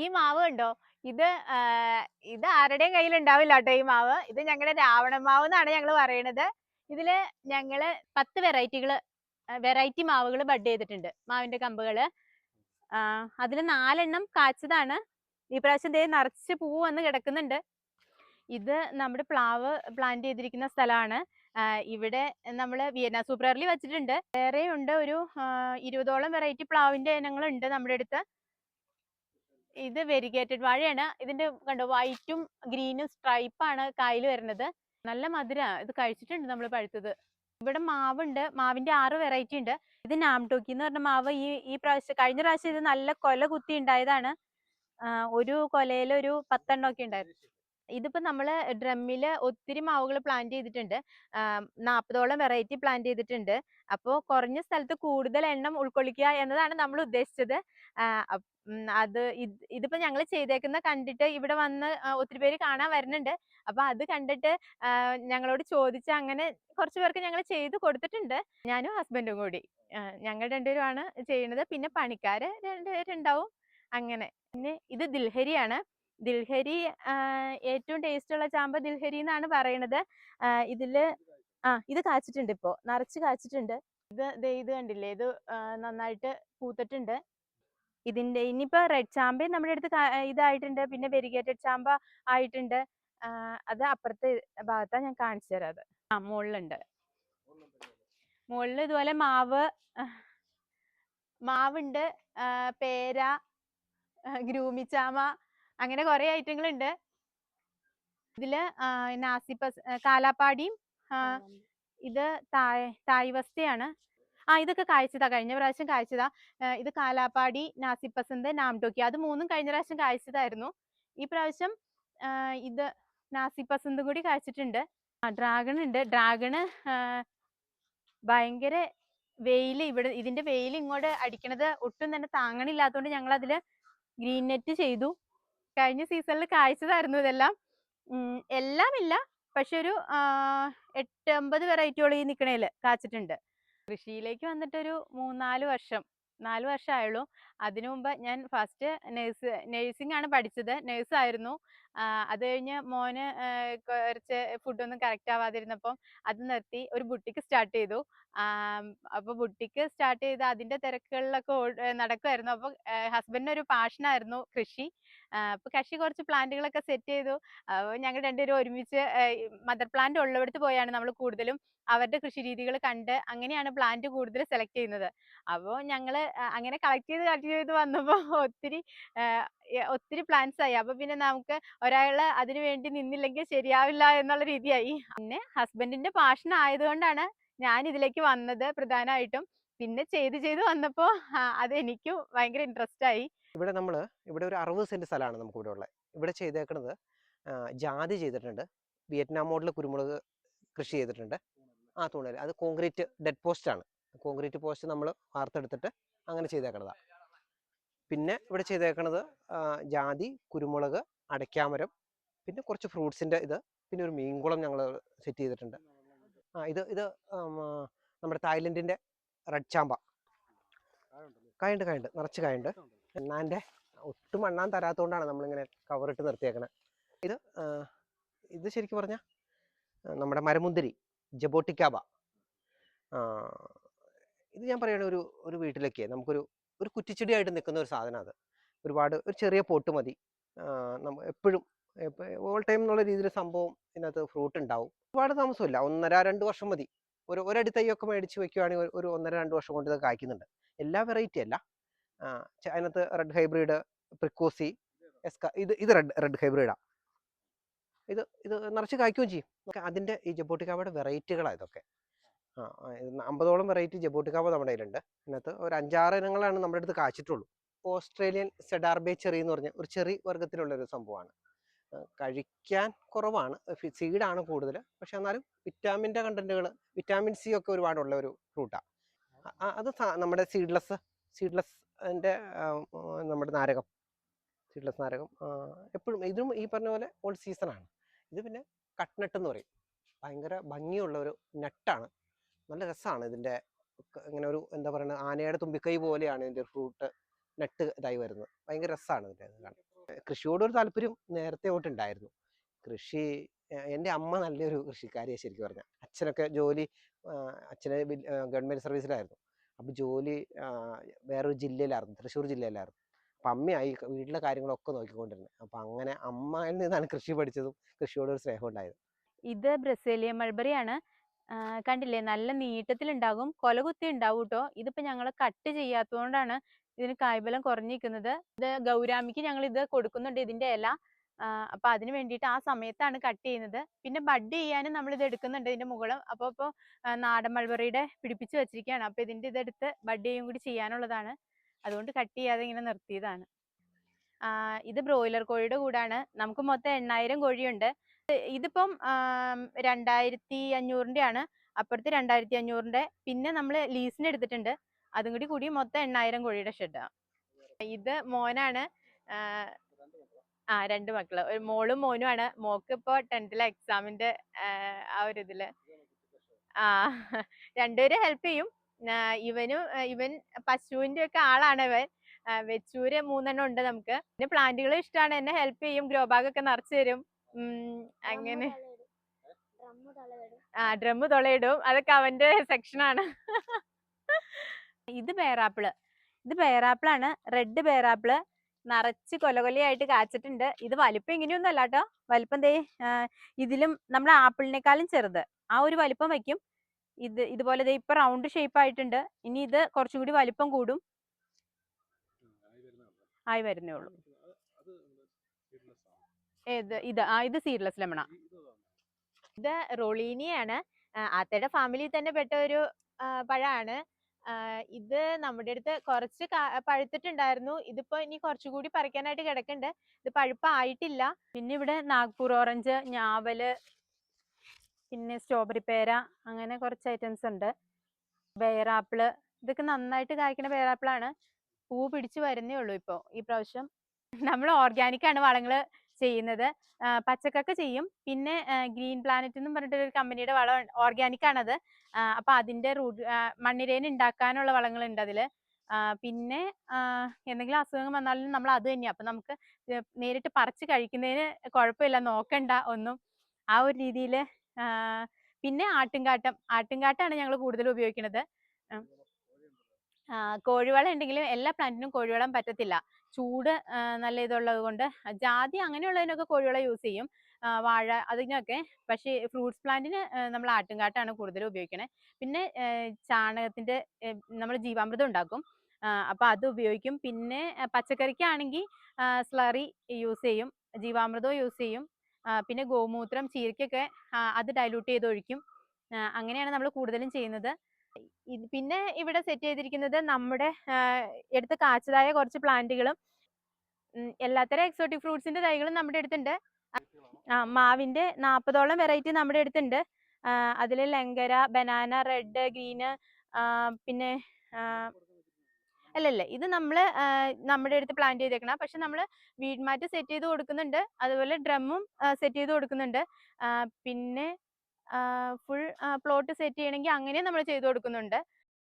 ഈ മാവ് കണ്ടോ? ഇത് ഇത് ആരുടെയും കയ്യിൽ ഉണ്ടാവില്ല കേട്ടോ ഈ മാവ്. ഇത് ഞങ്ങളുടെ രാവണ മാവ് എന്നാണ് ഞങ്ങൾ പറയണത്. ഇതിൽ ഞങ്ങൾ പത്ത് വെറൈറ്റികൾ വെറൈറ്റി മാവുകൾ ബഡ് ചെയ്തിട്ടുണ്ട് മാവിന്റെ കമ്പുകൾ. അതിൽ നാലെണ്ണം കാച്ചതാണ്. ഈ പ്രാവശ്യം ദേ നിറച്ച് പൂവ് വന്ന് കിടക്കുന്നുണ്ട്. ഇത് നമ്മുടെ പ്ലാവ് പ്ലാന്റ് ചെയ്തിരിക്കുന്ന സ്ഥലമാണ്. ഇവിടെ നമ്മൾ വിയന്ന സൂപ്പർ വെച്ചിട്ടുണ്ട്. വേറെ ഉണ്ട് ഒരു ഇരുപതോളം വെറൈറ്റി പ്ലാവിന്റെ ഇനങ്ങളുണ്ട് നമ്മുടെ അടുത്ത്. ഇത് വെരിഗേറ്റഡ് വാഴയാണ്. ഇതിന്റെ കണ്ടോ വൈറ്റും ഗ്രീനും സ്ട്രൈപ്പാണ് കായിൽ വരുന്നത്. നല്ല മധുര. ഇത് കഴിച്ചിട്ടുണ്ട് നമ്മൾ പഴുത്തത്. ഇവിടെ മാവുണ്ട്. മാവിന്റെ ആറ് വെറൈറ്റി ഉണ്ട്. ഇത് നാംടോക്കി എന്ന് പറഞ്ഞ മാവ് ഈ ഈ പ്രാവശ്യം കഴിഞ്ഞ പ്രാവശ്യം ഇത് നല്ല കൊല കുത്തി ഉണ്ടായതാണ്. ഒരു കൊലയിൽ ഒരു പത്തെണ്ണം ഒക്കെ ഉണ്ടായിരുന്നു. ഇതിപ്പോ നമ്മൾ ഡ്രമ്മിൽ ഒത്തിരി മാവുകൾ പ്ലാന്റ് ചെയ്തിട്ടുണ്ട്. നാൽപ്പതോളം വെറൈറ്റി പ്ലാന്റ് ചെയ്തിട്ടുണ്ട്. അപ്പോൾ കുറഞ്ഞ സ്ഥലത്ത് കൂടുതൽ എണ്ണം ഉൾക്കൊള്ളിക്കുക എന്നതാണ് നമ്മൾ ഉദ്ദേശിച്ചത്. അത് ഇത് ഇതിപ്പോ ഞങ്ങൾ ചെയ്തേക്കുന്ന കണ്ടിട്ട് ഇവിടെ വന്ന് ഒത്തിരി പേര് കാണാൻ വരുന്നുണ്ട്. അപ്പൊ അത് കണ്ടിട്ട് ഞങ്ങളോട് ചോദിച്ച് അങ്ങനെ കുറച്ച് പേർക്ക് ഞങ്ങൾ ചെയ്ത് കൊടുത്തിട്ടുണ്ട്. ഞാനും ഹസ്ബൻഡും കൂടി. ഞങ്ങൾ രണ്ടുപേരുമാണ് ചെയ്യുന്നത്. പിന്നെ പണിക്കാര് രണ്ടുപേരുണ്ടാവും അങ്ങനെ. പിന്നെ ഇത് ദിൽഹരിയാണ്. ദിൽഹരി ഏറ്റവും ടേസ്റ്റ് ഉള്ള ചാമ്പ ദിൽഹരി എന്നാണ് പറയണത്. ഇതിൽ ആ ഇത് കാച്ചിട്ടുണ്ട് ഇപ്പോ. നിറച്ച് കാച്ചിട്ടുണ്ട്. ഇത് ഇത് കണ്ടില്ലേ? ഇത് നന്നായിട്ട് പൂത്തിട്ടുണ്ട്. ഇതിന്റെ ഇനിയിപ്പോ റെഡ് ചാമ്പ നമ്മുടെ അടുത്ത് ഇതായിട്ടുണ്ട്. പിന്നെ വെരിഗേറ്റഡ് ചാമ്പ ആയിട്ടുണ്ട്. അത് അപ്പുറത്തെ ഭാഗത്താ ഞാൻ കാണിച്ചു തരാം അത്. ആ മുകളിലുണ്ട് മുകളിൽ ഇതുപോലെ മാവ് മാവുണ്ട്. പേര ഗ്രൂമിച്ചാമ അങ്ങനെ കുറെ ഐറ്റങ്ങൾ ഉണ്ട് ഇതിൽ നാസിപ്പ നാസിപ്പസ് കാലാപ്പാടിയും ഇത് തായ് തായ് വസ്തയാണ് ആ ഇതൊക്കെ കായ്ച്ചതാ കഴിഞ്ഞ പ്രാവശ്യം കായ്ച്ചതാ ആ, ഇത് കാലാപ്പാടി നാസിപ്പസന്ത് നാംടോക്കി. അത് മൂന്നും കഴിഞ്ഞ പ്രാവശ്യം കായ്ച്ചതായിരുന്നു ഈ പ്രാവശ്യം ഇത് നാസിപ്പസന്ത് കൂടി കായ്ച്ചിട്ടുണ്ട് ആ ഡ്രാഗൺ ഉണ്ട്. ഡ്രാഗണ് ഭയങ്കര വെയിൽ ഇവിടെ ഇതിന്റെ വെയിൽ ഇങ്ങോട്ട് അടിക്കണത് ഒട്ടും തന്നെ താങ്ങണില്ലാത്തതുകൊണ്ട് ഞങ്ങൾ അതിൽ ഗ്രീൻ നെറ്റ് ചെയ്തു. കഴിഞ്ഞ സീസണിൽ കായ്ച്ചതായിരുന്നു ഇതെല്ലാം. എല്ലാം ഇല്ല പക്ഷെ ഒരു എട്ട് ഒമ്പത് വെറൈറ്റിയോളം ഈ നിക്കണേൽ കാച്ചിട്ടുണ്ട്. കൃഷിയിലേക്ക് വന്നിട്ടൊരു മൂന്നാൽ വർഷം നാല് വർഷമായുള്ളൂ. അതിനു മുമ്പ് ഞാൻ ഫസ്റ്റ് നേഴ്സ് നേഴ്സിംഗ് ആണ് പഠിച്ചത്. നേഴ്സ് ആയിരുന്നു ആ, അത് കഴിഞ്ഞ് മോന് കുറച്ച് ഫുഡൊന്നും കറക്റ്റ് ആവാതിരുന്നപ്പം അത് നിർത്തി ഒരു ബുട്ടിക്ക് സ്റ്റാർട്ട് ചെയ്തു. ആം, അപ്പൊ ബുട്ടിക്ക് സ്റ്റാർട്ട് ചെയ്ത് അതിന്റെ തിരക്കുകളിലൊക്കെ നടക്കുമായിരുന്നു അപ്പൊ ഹസ്ബൻഡിന് ഒരു പാഷനായിരുന്നു കൃഷി. അപ്പോൾ അപ്പൊ കൃഷി കുറച്ച് പ്ലാന്റുകളൊക്കെ സെറ്റ് ചെയ്തു. അപ്പോൾ ഞങ്ങൾ രണ്ടുപേരും ഒരുമിച്ച് മദർ പ്ലാന്റ് ഉള്ളിടത്ത് പോയാണ് നമ്മൾ കൂടുതലും അവരുടെ കൃഷി രീതികൾ കണ്ട് അങ്ങനെയാണ് പ്ലാന്റ് കൂടുതൽ സെലക്ട് ചെയ്യുന്നത്. അപ്പോൾ ഞങ്ങൾ അങ്ങനെ കളക്ട് ചെയ്ത് കളക്ട് ചെയ്ത് വന്നപ്പോൾ ഒത്തിരി ഒത്തിരി പ്ലാന്റ്സ് ആയി. അപ്പൊ പിന്നെ നമുക്ക് ഒരാൾ അതിനു വേണ്ടി നിന്നില്ലെങ്കിൽ ശരിയാവില്ല എന്നുള്ള രീതിയായി. പിന്നെ ഹസ്ബൻഡിന്റെ പാഷൻ ആയതുകൊണ്ടാണ് ഞാൻ ഇതിലേക്ക് വന്നത് പ്രധാനമായിട്ടും പിന്നെ ചെയ്ത് ചെയ്ത് വന്നപ്പോൾ അത് എനിക്കും ഭയങ്കര ഇൻട്രസ്റ്റ് ആയി. ഇവിടെ നമ്മൾ ഇവിടെ ഒരു അറുപത് സെന്റ് സ്ഥലമാണ് നമുക്ക് ഇവിടെ ഉള്ളത്. ഇവിടെ ചെയ്തേക്കുന്നത് ജാതി ചെയ്തിട്ടുണ്ട്. വിയറ്റ്നാം മോഡൽ കുരുമുളക് കൃഷി ചെയ്തിട്ടുണ്ട്. ആ തൂണൽ. അത് കോൺക്രീറ്റ് ഡെഡ് പോസ്റ്റ് ആണ്. കോൺക്രീറ്റ് പോസ്റ്റ് നമ്മൾ വാർത്തെടുത്തിട്ട് അങ്ങനെ ചെയ്തേക്കണതാണ് പിന്നെ ഇവിടെ ചെയ്തേക്കണത് ജാതി കുരുമുളക് അടയ്ക്കാമരം പിന്നെ കുറച്ച് ഫ്രൂട്ട്സിന്റെ ഇത് പിന്നെ ഒരു മീൻകുളം ഞങ്ങൾ സെറ്റ് ചെയ്തിട്ടുണ്ട്. ആ ഇത് ഇത് നമ്മുടെ തായ്ലൻഡിന്റെ റെഡ് ചാമ്പ. കായുണ്ട് കായുണ്ട്. നിറച്ച് കായുണ്ട്. എണ്ണാന്റെ ഒട്ടും എണ്ണാൻ തരാത്തതുകൊണ്ടാണ് നമ്മളിങ്ങനെ കവറിട്ട് നിർത്തിയേക്കണത് ഇത് ഇത് ശരിക്കും പറഞ്ഞാൽ നമ്മുടെ മരമുന്തിരി ജബോട്ടിക്കാബ. ഇത് ഞാൻ പറയുന്ന ഒരു ഒരു വീട്ടിലൊക്കെ നമുക്കൊരു ഒരു കുറ്റിച്ചെടിയായിട്ട് നിൽക്കുന്ന ഒരു സാധനം അത്. ഒരുപാട് ഒരു ചെറിയ പോട്ട് മതി. നമ്മൾ നമ്മ എപ്പോഴും ഓൾ ടൈം എന്നുള്ള രീതിയിൽ സംഭവം ഇതിനകത്ത് ഫ്രൂട്ട് ഉണ്ടാവും. ഒരുപാട് താമസമില്ല. ഒന്നര രണ്ട് വർഷം മതി. ഒരു ഒരടി തൈയൊക്കെ മേടിച്ച് വെക്കുകയാണെങ്കിൽ ഒരു- ഒന്നര രണ്ട് വർഷം കൊണ്ട് ഇത് കായ്ക്കുന്നുണ്ട്. എല്ലാ വെറൈറ്റി അല്ല അതിനകത്ത് റെഡ് ഹൈബ്രിഡ് പ്രിക്കോസി എസ്ക ഇത് ഇത് റെഡ് റെഡ് ഹൈബ്രിഡാണ് ഇത് ഇത് നിറച്ച് കായ്ക്കുകയും ചെയ്യും. അതിന്റെ ഈ ജബോട്ടിക്കാവയുടെ വെറൈറ്റികളാണ് ഇതൊക്കെ. ആ അമ്പതോളം വെറൈറ്റി ജബോട്ടിക്കാവ നമ്മുടെ കയ്യിലുണ്ട്. ഇതിനകത്ത് ഒരു അഞ്ചാറ് ഇനങ്ങളാണ് നമ്മുടെ അടുത്ത് കായ്ച്ചിട്ടുള്ളൂ. ഓസ്ട്രേലിയൻ സെഡാർബേ ചെറി എന്ന് പറഞ്ഞ ഒരു ചെറി വർഗത്തിലുള്ള ഒരു സംഭവമാണ്. കഴിക്കാൻ കുറവാണ്. സീഡാണ് കൂടുതൽ പക്ഷെ എന്നാലും വിറ്റാമിന്റെ കണ്ടന്റുകൾ വിറ്റാമിൻ സി ഒക്കെ ഒരുപാടുള്ള ഒരു ഫ്രൂട്ടാണ് അത് നമ്മുടെ സീഡ്ലെസ് സീഡ്ലെസ് അതിന്റെ നമ്മുടെ നാരകം. സീഡ്ലെസ് നാരകം എപ്പോഴും ഇതും ഈ പറഞ്ഞ പോലെ ഓൾ സീസണാണ്. ഇത് പിന്നെ കട്ട്നട്ട് എന്ന് പറയും. ഭയങ്കര ഭംഗിയുള്ള ഒരു നട്ടാണ്. നല്ല രസമാണ് ഇതിന്റെ ഇങ്ങനെ ഒരു എന്താ പറയുക ആനയുടെ തുമ്പിക്കൈ പോലെയാണ് ഇതിന്റെ ഫ്രൂട്ട് നട്ട് ഇതായി വരുന്നത്. ഭയങ്കര രസമാണ് ഇതിന്റെ ഇത് കാണാൻ കൃഷിയോട് ഒരു താല്പര്യം നേരത്തെ തൊട്ടുണ്ടായിരുന്നു കൃഷി എന്റെ അമ്മ നല്ലൊരു കൃഷിക്കാരിയെ ശരിക്കും പറഞ്ഞാൽ അച്ഛനൊക്കെ ജോലി അച്ഛനെ ഗവൺമെന്റ് സർവീസിലായിരുന്നു. അപ്പോൾ ജോലി വേറൊരു ജില്ലയിലായിരുന്നു തൃശ്ശൂർ ജില്ലയിലായിരുന്നു. അപ്പം അമ്മയായി വീട്ടിലെ കാര്യങ്ങളൊക്കെ നോക്കിക്കൊണ്ടിരുന്നത് അപ്പം അങ്ങനെ അമ്മയിൽ നിന്നാണ് കൃഷി പഠിച്ചതും കൃഷിയോടൊരു സ്നേഹം ഉണ്ടായത്. ഇത് ബ്രസീലിയൻ മൾബറി ആണ് ആ, കണ്ടില്ലേ? നല്ല നീട്ടത്തിലുണ്ടാകും. കൊല കുത്തി ഉണ്ടാവും കേട്ടോ ഇതിപ്പോ ഞങ്ങൾ കട്ട് ചെയ്യാത്തതുകൊണ്ടാണ് ഇതിന് കായ്ബലം കുറഞ്ഞിരിക്കുന്നത്. ഇത് ഗൗരാമിക്ക് ഞങ്ങൾ ഇത് കൊടുക്കുന്നുണ്ട് ഇതിന്റെ ഇല. അപ്പൊ അതിന് വേണ്ടിയിട്ട് ആ സമയത്താണ് കട്ട് ചെയ്യുന്നത്. പിന്നെ ബഡ് ചെയ്യാനും നമ്മൾ ഇത് എടുക്കുന്നുണ്ട് ഇതിന്റെ മുകളും അപ്പോൾ ഇപ്പോൾ നാടൻ മൾബറിയുടെ പിടിപ്പിച്ച് വെച്ചിരിക്കുകയാണ്. അപ്പൊ ഇതിന്റെ ഇതെടുത്ത് ബഡ് ചെയ്യും കൂടി ചെയ്യാനുള്ളതാണ്. അതുകൊണ്ട് കട്ട് ചെയ്യാതെ ഇങ്ങനെ നിർത്തിയതാണ്. ഇത് ബ്രോയിലർ കോഴിയുടെ കൂടാണ്. നമുക്ക് മൊത്തം എണ്ണായിരം കോഴിയുണ്ട്. ഇതിപ്പം രണ്ടായിരത്തി അഞ്ഞൂറിന്റെ ആണ് അപ്പുറത്ത് രണ്ടായിരത്തി അഞ്ഞൂറിന്റെ പിന്നെ നമ്മൾ ലീസിന് എടുത്തിട്ടുണ്ട്. അതും കൂടി കൂടി മൊത്തം എണ്ണായിരം കോഴിയുടെ ഷെഡാണ് ഇത് മോനാണ്. ആ, രണ്ട് മക്കൾ. ഒരു മോളും മോനും ആണ്. മോക്ക് ഇപ്പോ ടെൻത്തിലെ എക്സാമിന്റെ ആ ഒരു ഇതിൽ. ആ രണ്ടുപേരും ഹെൽപ്പ് ചെയ്യും. ഇവനും ഇവൻ പശുവിന്റെ ഒക്കെ ആളാണ് ഇവൻ. വെച്ചൂര് മൂന്നെണ്ണം ഉണ്ട് നമുക്ക്. പിന്നെ പ്ലാന്റുകൾ ഇഷ്ടമാണ്. എന്നെ ഹെൽപ്പ് ചെയ്യും. ഗ്രോ ബാഗ് ഒക്കെ നിറച്ചു തരും. അങ്ങനെ. ആ ഡ്രമ്മ് തുളയിടും അതൊക്കെ അവന്റെ സെക്ഷനാണ് ഇത് പേറാപ്പിൾ ഇത് പേറാപ്പിളാണ് റെഡ് പേറാപ്പിൾ നിറച്ച് കൊല കൊലയായിട്ട് കാച്ചിട്ടുണ്ട്. ഇത് വലിപ്പം ഇങ്ങനെയൊന്നും അല്ല കേട്ടോ വലിപ്പം ദേ ഇതിലും നമ്മുടെ ആപ്പിളിനേക്കാളും ചെറുത്. ആ ഒരു വലിപ്പം വയ്ക്കും ഇത് ഇതുപോലെ ദേ ഇപ്പൊ റൗണ്ട് ഷേപ്പ് ആയിട്ടുണ്ട്. ഇനി ഇത് കുറച്ചും കൂടി വലിപ്പം കൂടും. ആയി വരുന്നേ ഉള്ളൂ. ഏത് ഇത് ആ ഇത് സീഡ്ലെസ് ലെമണ ഇത് റോളീനിയാണ്. ആത്തയുടെ ഫാമിലിയിൽ തന്നെ പെട്ട ഒരു പഴമാണ് ഇത് നമ്മുടെ അടുത്ത് കുറച്ച് പഴുത്തിട്ടുണ്ടായിരുന്നു. ഇതിപ്പോ ഇനി കുറച്ചുകൂടി പറിക്കാനായിട്ട് കിടക്കുന്നുണ്ട്. ഇത് പഴുപ്പായിട്ടില്ല. പിന്നെ ഇവിടെ നാഗ്പൂർ ഓറഞ്ച് ഞാവൽ പിന്നെ സ്ട്രോബെറി പേര അങ്ങനെ കുറച്ച് ഐറ്റംസ് ഉണ്ട്. വേറാപ്പിൾ ഇതൊക്കെ നന്നായിട്ട് കായ്ക്കുന്ന വേറാപ്പിളാണ്. പൂ പിടിച്ചു വരുന്നേ ഉള്ളൂ ഇപ്പോ ഈ പ്രാവശ്യം. നമ്മൾ ഓർഗാനിക് ആണ് വളങ്ങൾ ചെയ്യുന്നത്. പച്ചക്കൊക്കെ ചെയ്യും. പിന്നെ ഗ്രീൻ പ്ലാനറ്റ് എന്ന് പറഞ്ഞിട്ട് ഒരു കമ്പനിയുടെ വളം ഓർഗാനിക് ആണത്. അപ്പൊ അതിന്റെ റൂട്ട് മണ്ണിരേന് ഉണ്ടാക്കാനുള്ള വളങ്ങളുണ്ട് അതിൽ. പിന്നെ എന്തെങ്കിലും അസുഖങ്ങൾ വന്നാലും നമ്മൾ അത് തന്നെയാണ് അപ്പൊ നമുക്ക് നേരിട്ട് പറിച്ച് കഴിക്കുന്നതിന് കുഴപ്പമില്ല. നോക്കണ്ട ഒന്നും. ആ ഒരു രീതിയിൽ പിന്നെ ആട്ടുംകാട്ടം. ആട്ടുംകാട്ടാണ് ഞങ്ങൾ കൂടുതൽ ഉപയോഗിക്കുന്നത് കോഴിവളം ഉണ്ടെങ്കിലും എല്ലാ പ്ലാന്റിനും കോഴിവളം പറ്റത്തില്ല. ചൂട് നല്ല ഇതുള്ളത് കൊണ്ട്. ജാതി അങ്ങനെയുള്ളതിനൊക്കെ കോഴിവളം യൂസ് ചെയ്യും. വാഴ അതിനൊക്കെ. പക്ഷേ ഫ്രൂട്ട്സ് പ്ലാന്റിന് നമ്മൾ ആട്ടുംകാട്ടാണ് കൂടുതൽ ഉപയോഗിക്കണേ. പിന്നെ ചാണകത്തിന്റെ നമ്മൾ ജീവാമൃതം ഉണ്ടാക്കും. അപ്പോൾ അപ്പൊ അത് ഉപയോഗിക്കും. പിന്നെ പച്ചക്കറിക്കാണെങ്കിൽ സ്ലറി യൂസ് ചെയ്യും. ജീവാമൃതവും യൂസ് ചെയ്യും. പിന്നെ ഗോമൂത്രം ചീരക്കൊക്കെ അത് ഡൈലൂട്ട് ചെയ്ത് ഒഴിക്കും. അങ്ങനെയാണ് നമ്മൾ കൂടുതലും ചെയ്യുന്നത്. ഇത് പിന്നെ ഇവിടെ സെറ്റ് ചെയ്തിരിക്കുന്നത് നമ്മുടെ എടുത്ത് കാച്ചതായ കുറച്ച് പ്ലാന്റുകളും എല്ലാത്തരം എക്സോട്ടിക് ഫ്രൂട്ട്സിന്റെ തൈകളും നമ്മുടെ അടുത്തുണ്ട്. ആ മാവിന്റെ നാൽപ്പതോളം വെറൈറ്റി നമ്മുടെ അടുത്തുണ്ട്. അതിൽ ലങ്കര ബനാന റെഡ് ഗ്രീന് പിന്നെ അല്ലല്ല ഇത് നമ്മൾ നമ്മുടെ അടുത്ത് പ്ലാന്റ് ചെയ്തേക്കണം. പക്ഷെ നമ്മൾ വീട്മാറ്റ് സെറ്റ് ചെയ്ത് കൊടുക്കുന്നുണ്ട്. അതുപോലെ ഡ്രമ്മും സെറ്റ് ചെയ്ത് കൊടുക്കുന്നുണ്ട്. പിന്നെ ഫുൾ പ്ലോട്ട് സെറ്റ് ചെയ്യണമെങ്കിൽ അങ്ങനെ നമ്മൾ ചെയ്തു കൊടുക്കുന്നുണ്ട്.